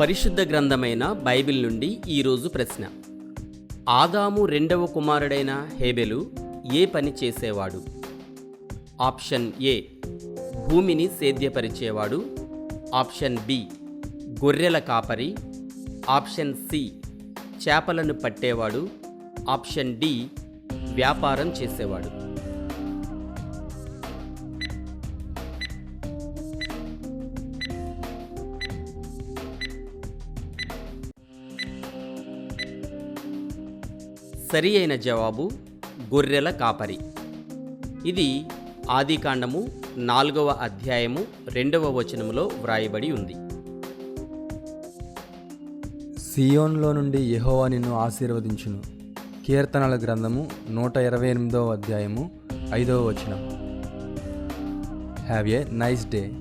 పరిశుద్ధ గ్రంథమైన బైబిల్ నుండి ఈరోజు ప్రశ్న. ఆదాము రెండవ కుమారుడైన హేబెలు ఏ పని చేసేవాడు? ఆప్షన్ ఏ భూమిని సేద్యపరిచేవాడు. ఆప్షన్ బి గొర్రెల కాపరి. ఆప్షన్ సి చేపలను పట్టేవాడు. ఆప్షన్ డి వ్యాపారం చేసేవాడు. సరి అయిన జవాబు గొర్రెల కాపరి. ఇది ఆదికాండము నాలుగవ అధ్యాయము రెండవ వచనములో వ్రాయబడి ఉంది. సియోన్లో నుండి యెహోవా నిన్ను ఆశీర్వదించును. కీర్తనల గ్రంథము నూట ఇరవై ఎనిమిదవ అధ్యాయము ఐదవ వచనం. Have a nice day